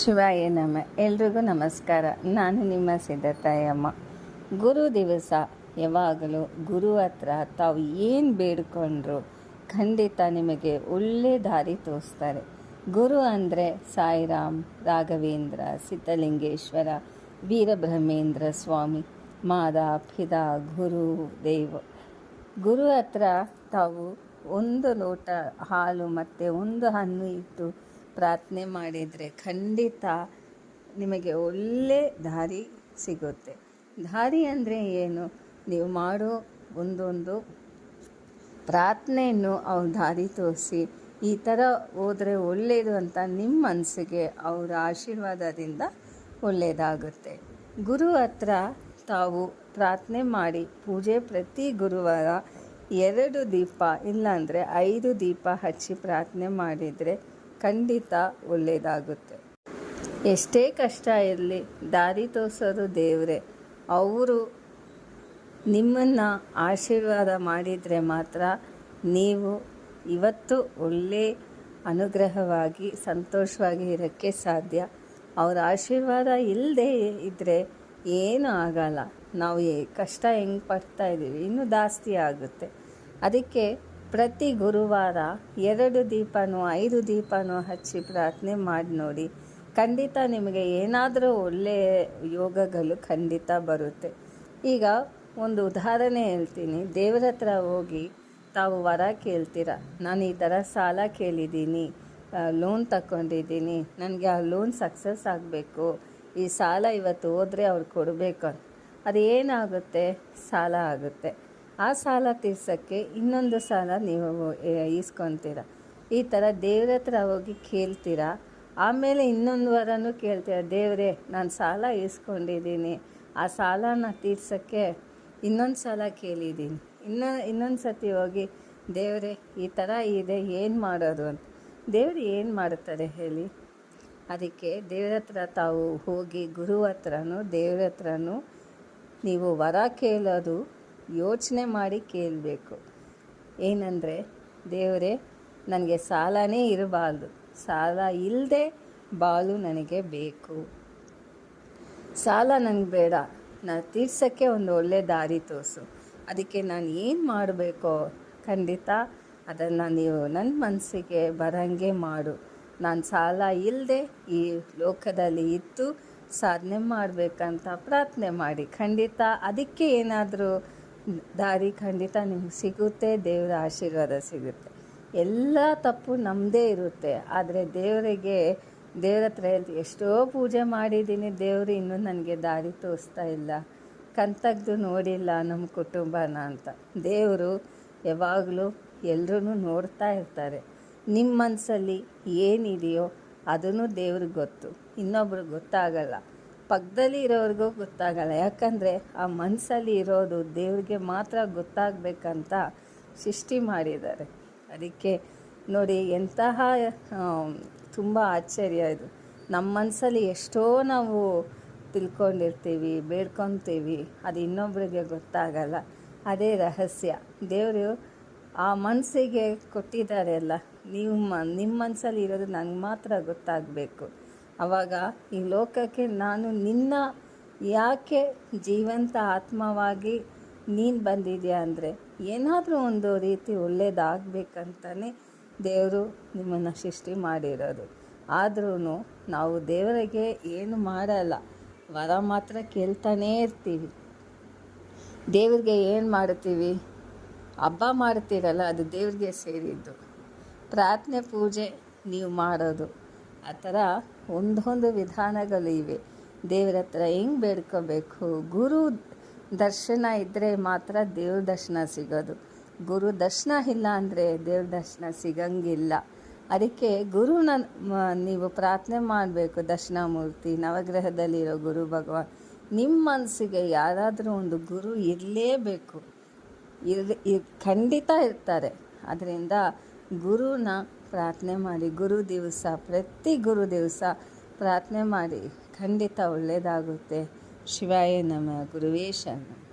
ಶಿವಾಯ ನಮ, ಎಲ್ರಿಗೂ ನಮಸ್ಕಾರ. ನಾನು ನಿಮ್ಮ ಸಿದ್ಧತಾಯಮ್ಮ ಗುರು ದಿವಸ ಯಾವಾಗಲೂ ಗುರು ಹತ್ರ ತಾವು ಏನು ಬೇಡ್ಕೊಂಡ್ರು ಖಂಡಿತ ನಿಮಗೆ ಒಳ್ಳೆ ದಾರಿ ತೋರಿಸ್ತಾರೆ. ಗುರು ಅಂದರೆ ಸಾಯಿರಾಮ್, ರಾಘವೇಂದ್ರ, ಸಿದ್ಧಲಿಂಗೇಶ್ವರ, ವೀರಬ್ರಹ್ಮೇಂದ್ರ ಸ್ವಾಮಿ, ಮಾದ, ಪಿದ, ಗುರು, ದೇವ. ಗುರು ಹತ್ರ ತಾವು ಒಂದು ಲೋಟ ಹಾಲು ಮತ್ತು ಒಂದು ಹಣ್ಣು ಇಟ್ಟು ಪ್ರಾರ್ಥನೆ ಮಾಡಿದರೆ ಖಂಡಿತ ನಿಮಗೆ ಒಳ್ಳೆ ದಾರಿ ಸಿಗುತ್ತೆ. ದಾರಿ ಅಂದರೆ ಏನು? ನೀವು ಮಾಡೋ ಒಂದೊಂದು ಪ್ರಾರ್ಥನೆಯನ್ನು ಅವ್ರು ದಾರಿ ತೋರಿಸಿ, ಈ ಥರ ಹೋದರೆ ಒಳ್ಳೆಯದು ಅಂತ ನಿಮ್ಮ ಮನಸ್ಸಿಗೆ ಅವರ ಆಶೀರ್ವಾದದಿಂದ ಒಳ್ಳೆಯದಾಗುತ್ತೆ. ಗುರು ಹತ್ರ ತಾವು ಪ್ರಾರ್ಥನೆ ಮಾಡಿ ಪೂಜೆ ಪ್ರತಿ ಗುರುವಾರ ಎರಡು ದೀಪ, ಇಲ್ಲಾಂದರೆ ಐದು ದೀಪ ಹಚ್ಚಿ ಪ್ರಾರ್ಥನೆ ಮಾಡಿದರೆ ಖಂಡಿತ ಒಳ್ಳೆಯದಾಗುತ್ತೆ. ಎಷ್ಟೇ ಕಷ್ಟ ಇರಲಿ, ದಾರಿ ತೋರಿಸೋದು ದೇವರೇ. ಅವರು ನಿಮ್ಮನ್ನು ಆಶೀರ್ವಾದ ಮಾಡಿದರೆ ಮಾತ್ರ ನೀವು ಇವತ್ತು ಒಳ್ಳೆ ಅನುಗ್ರಹವಾಗಿ, ಸಂತೋಷವಾಗಿ ಇರೋಕ್ಕೆ ಸಾಧ್ಯ. ಅವರ ಆಶೀರ್ವಾದ ಇಲ್ಲದೆ ಇದ್ದರೆ ಏನೂ ಆಗಲ್ಲ. ನಾವು ಕಷ್ಟ ಹೆಂಗೆ ಪಡ್ತಾ ಇದ್ದೀವಿ ಇನ್ನೂ ಜಾಸ್ತಿ ಆಗುತ್ತೆ. ಅದಕ್ಕೆ ಪ್ರತಿ ಗುರುವಾರ ಎರಡು ದೀಪನೋ, ಐದು ದೀಪನೋ ಹಚ್ಚಿ ಪ್ರಾರ್ಥನೆ ಮಾಡಿ ನೋಡಿ. ಖಂಡಿತ ನಿಮಗೆ ಏನಾದರೂ ಒಳ್ಳೆಯ ಯೋಗಗಳು ಖಂಡಿತ ಬರುತ್ತೆ. ಈಗ ಒಂದು ಉದಾಹರಣೆ ಹೇಳ್ತೀನಿ. ದೇವರ ಹತ್ರ ಹೋಗಿ ತಾವು ವರ ಕೇಳ್ತೀರ? ನಾನು ಈ ಥರ ಸಾಲ ಕೇಳಿದ್ದೀನಿ ಲೋನ್ ತಗೊಂಡಿದ್ದೀನಿ ನನಗೆ ಆ ಲೋನ್ ಸಕ್ಸಸ್ ಆಗಬೇಕು, ಈ ಸಾಲ ಇವತ್ತು ಹೋದರೆ ಅವ್ರು ಕೊಡಬೇಕು ಅದು ಏನಾಗುತ್ತೆ ಸಾಲ ಆಗುತ್ತೆ. ಆ ಸಾಲ ತೀರ್ಸೋಕ್ಕೆ ಇನ್ನೊಂದು ಸಾಲ ನೀವು ಈಸ್ಕೊತೀರ. ಈ ಥರ ದೇವ್ರ ಹತ್ರ ಹೋಗಿ ಕೇಳ್ತೀರಾ? ಆಮೇಲೆ ಇನ್ನೊಂದು ವಾರನೂ ಕೇಳ್ತೀರ, ದೇವರೇ, ನಾನು ಸಾಲ ಈಸ್ಕೊಂಡಿದ್ದೀನಿ. ಆ ಸಾಲನ ತೀರ್ಸೋಕ್ಕೆ ಇನ್ನೊಂದು ಸಾಲ ಕೇಳಿದ್ದೀನಿ. ಇನ್ನೂ, ಇನ್ನೊಂದು ಸತಿ ಹೋಗಿ, ದೇವರೇ, ಈ ಥರ ಇದೆ, ಏನು ಮಾಡೋದು ಅಂತ. ದೇವರು ಏನು ಮಾಡ್ತಾರೆ ಹೇಳಿ? ಅದಕ್ಕೆ ದೇವ್ರ ಹತ್ರ ತಾವು ಹೋಗಿ ಗುರು ಹತ್ರನೂ, ದೇವ್ರ ಹತ್ರನೂ ನೀವು ವರ ಕೇಳೋದು ಯೋಚನೆ ಮಾಡಿ ಕೇಳಬೇಕು. ಏನಂದರೆ, ದೇವರೇ, ನನಗೆ ಸಾಲನೇ ಇರಬಾರ್ದು. ಸಾಲ ಇಲ್ಲದೆ ಬಾಳು ನನಗೆ ಬೇಕು. ಸಾಲ ನನಗೆ ಬೇಡ. ನಾನು ತೀರ್ಸೋಕ್ಕೆ ಒಂದು ಒಳ್ಳೆ ದಾರಿ ತೋರಿಸು. ಅದಕ್ಕೆ ನಾನು ಏನು ಮಾಡಬೇಕೋ, ಖಂಡಿತ ಅದನ್ನು ನೀವು ನನ್ನ ಮನಸ್ಸಿಗೆ ಬರಂಗೆ ಮಾಡು. ನಾನು ಸಾಲ ಇಲ್ಲದೆ ಈ ಲೋಕದಲ್ಲಿ ಇತ್ತು ಸಾಧನೆ ಮಾಡಬೇಕಂತ ಪ್ರಾರ್ಥನೆ ಮಾಡಿ. ಖಂಡಿತ ಅದಕ್ಕೆ ಏನಾದರೂ ದಾರಿ ಖಂಡಿತ ನಿಮ್ಗೆ ಸಿಗುತ್ತೆ, ದೇವರ ಆಶೀರ್ವಾದ ಸಿಗುತ್ತೆ. ಎಲ್ಲ ತಪ್ಪು ನಮ್ಮದೇ ಇರುತ್ತೆ, ಆದರೆ ದೇವರಿಗೆ, ದೇವ್ರ ಹತ್ರ ಹೇಳ್ತೀವಿ ಎಷ್ಟೋ ಪೂಜೆ ಮಾಡಿದ್ದೀನಿ, ದೇವರು ಇನ್ನೂ ನನಗೆ ದಾರಿ ತೋರಿಸ್ತಾ ಇಲ್ಲ. ಕಂತಗ್ದು ನೋಡಿಲ್ಲ ನಮ್ಮ ಕುಟುಂಬನ ಅಂತ. ದೇವರು ಯಾವಾಗಲೂ ಎಲ್ಲರೂ ನೋಡ್ತಾ ಇರ್ತಾರೆ. ನಿಮ್ಮ ಮನಸ್ಸಲ್ಲಿ ಏನಿದೆಯೋ ಅದನ್ನು ದೇವ್ರಿಗೆ ಗೊತ್ತು, ಇನ್ನೊಬ್ರಿಗೆ ಗೊತ್ತಾಗಲ್ಲ. ಪಕ್ಕದಲ್ಲಿ ಇರೋರಿಗೂ ಗೊತ್ತಾಗಲ್ಲ. ಯಾಕಂದರೆ ಆ ಮನಸ್ಸಲ್ಲಿ ಇರೋದು ದೇವ್ರಿಗೆ ಮಾತ್ರ ಗೊತ್ತಾಗಬೇಕಂತ ಸೃಷ್ಟಿ ಮಾಡಿದ್ದಾರೆ. ಅದಕ್ಕೆ ನೋಡಿ, ಎಂತಹ ತುಂಬ ಆಶ್ಚರ್ಯ ಇದು. ನಮ್ಮ ಮನಸ್ಸಲ್ಲಿ ಎಷ್ಟೋ ನಾವು ತಿಳ್ಕೊಂಡಿರ್ತೀವಿ, ಬೇಡ್ಕೊತೀವಿ, ಅದು ಇನ್ನೊಬ್ಬರಿಗೆ ಗೊತ್ತಾಗಲ್ಲ. ಅದೇ ರಹಸ್ಯ. ದೇವರು ಆ ಮನಸ್ಸಿಗೆ ಕೊಟ್ಟಿದ್ದಾರೆ ಅಲ್ಲ. ನೀವು ಮ ನಿಮ್ಮ ಮನಸ್ಸಲ್ಲಿ ಇರೋದು ನಂಗೆ ಮಾತ್ರ ಗೊತ್ತಾಗಬೇಕು. ಆವಾಗ ಈ ಲೋಕಕ್ಕೆ ನಾನು ನಿನ್ನ ಯಾಕೆ ಜೀವಂತ ಆತ್ಮವಾಗಿ ನೀನು ಬಂದಿದೆಯಾ ಅಂದರೆ ಏನಾದರೂ ಒಂದು ರೀತಿ ಒಳ್ಳೇದಾಗಬೇಕಂತಾನೆ ದೇವರು ನಿಮ್ಮನ್ನು ಸೃಷ್ಟಿ ಮಾಡಿರೋದು. ಆದ್ರೂ ನಾವು ದೇವರಿಗೆ ಏನು ಮಾಡಲ್ಲ, ವರ ಮಾತ್ರ ಕೇಳ್ತಾನೇ ಇರ್ತೀವಿ. ದೇವ್ರಿಗೆ ಏನು ಮಾಡ್ತೀವಿ? ಹಬ್ಬ ಮಾಡ್ತೀರಲ್ಲ, ಅದು ದೇವ್ರಿಗೆ ಸೇರಿದ್ದು. ಪ್ರಾರ್ಥನೆ ಪೂಜೆ ನೀವು ಮಾಡೋದು. ಆ ಥರ ಒಂದೊಂದು ವಿಧಾನಗಳು ಇವೆ. ದೇವರ ಹತ್ರ ಹೆಂಗೆ ಬೇಡ್ಕೋಬೇಕು? ಗುರು ದರ್ಶನ ಇದ್ದರೆ ಮಾತ್ರ ದೇವ್ರ ದರ್ಶನ ಸಿಗೋದು. ಗುರು ದರ್ಶನ ಇಲ್ಲ ಅಂದರೆ ದೇವ್ರ ದರ್ಶನ ಸಿಗಂಗಿಲ್ಲ. ಅದಕ್ಕೆ ಗುರುನ ನೀವು ಪ್ರಾರ್ಥನೆ ಮಾಡಬೇಕು ದರ್ಶನ ಮೂರ್ತಿ ನವಗ್ರಹದಲ್ಲಿರೋ ಗುರು ಭಗವಾನ್. ನಿಮ್ಮ ಮನಸ್ಸಿಗೆ ಯಾರಾದರೂ ಒಂದು ಗುರು ಇರಲೇಬೇಕು. ಇರ್, ಖಂಡಿತ ಇರ್ತಾರೆ. ಅದರಿಂದ ಗುರುನ ಪ್ರಾರ್ಥನೆ ಮಾಡಿ, ಗುರು ದಿವಸ, ಪ್ರತಿ ಗುರು ದಿವಸ ಪ್ರಾರ್ಥನೆ ಮಾಡಿ, ಖಂಡಿತ ಒಳ್ಳೆಯದಾಗುತ್ತೆ ಶಿವಾಯ ನಮ, ಗುರುವೇ ಶರಣ.